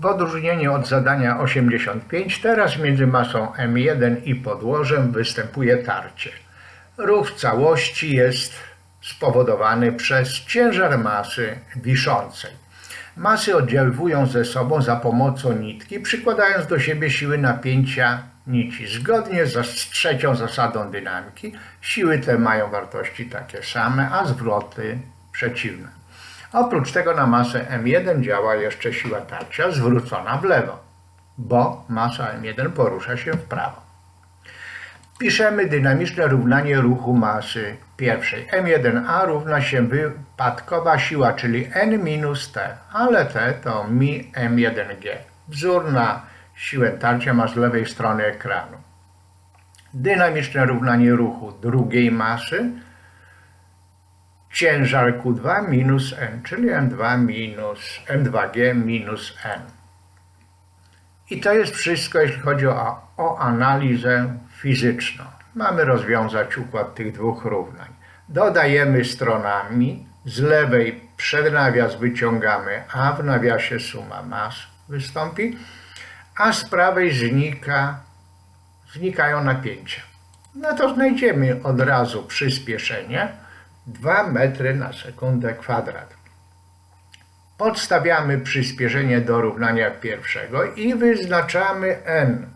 W odróżnieniu od zadania 85, teraz między masą M1 i podłożem występuje tarcie. Ruch całości jest spowodowany przez ciężar masy wiszącej. Masy oddziaływują ze sobą za pomocą nitki, przykładając do siebie siły napięcia nici. Zgodnie z trzecią zasadą dynamiki, siły te mają wartości takie same, a zwroty przeciwne. Oprócz tego na masę M1 działa jeszcze siła tarcia zwrócona w lewo, bo masa M1 porusza się w prawo. Piszemy dynamiczne równanie ruchu masy pierwszej. M1A równa się wypadkowa siła, czyli N minus T, ale T to mi M1G. Wzór na siłę tarcia ma z lewej strony ekranu. Dynamiczne równanie ruchu drugiej masy ciężar Q2 minus N, czyli M2 minus M2G minus N. I to jest wszystko, jeśli chodzi o, o analizę fizyczną. Mamy rozwiązać układ tych dwóch równań. Dodajemy stronami, z lewej przed nawias wyciągamy, a w nawiasie suma mas wystąpi, a z prawej znika, znikają napięcia. No to znajdziemy od razu przyspieszenie 2 metry na sekundę kwadrat. Podstawiamy przyspieszenie do równania pierwszego i wyznaczamy n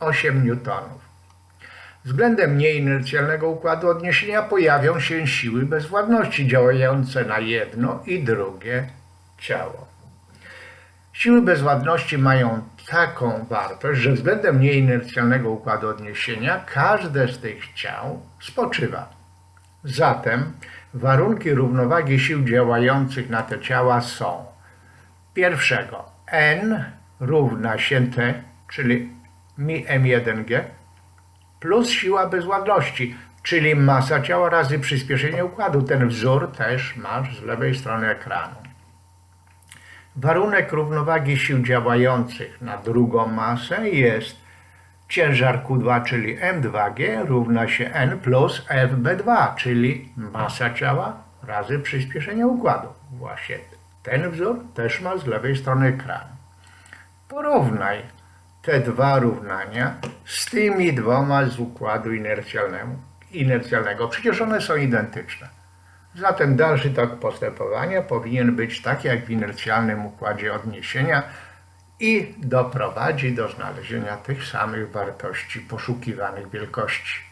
8 newtonów. Względem nieinercjalnego układu odniesienia pojawią się siły bezwładności działające na jedno i drugie ciało. Siły bezwładności mają taką wartość, że względem nieinercjalnego układu odniesienia każde z tych ciał spoczywa. Zatem warunki równowagi sił działających na te ciała są pierwszego N równa się T, czyli mi M1G, plus siła bezwładności, czyli masa ciała razy przyspieszenie układu. Ten wzór też masz z lewej strony ekranu. Warunek równowagi sił działających na drugą masę jest ciężar Q2, czyli M2G równa się N plus FB2, czyli masa ciała razy przyspieszenie układu. Właśnie ten wzór też ma z lewej strony ekranu. Porównaj te dwa równania z tymi dwoma z układu inercjalnego. Przecież one są identyczne. Zatem dalszy tok postępowania powinien być tak jak w inercjalnym układzie odniesienia i doprowadzi do znalezienia tych samych wartości poszukiwanych wielkości.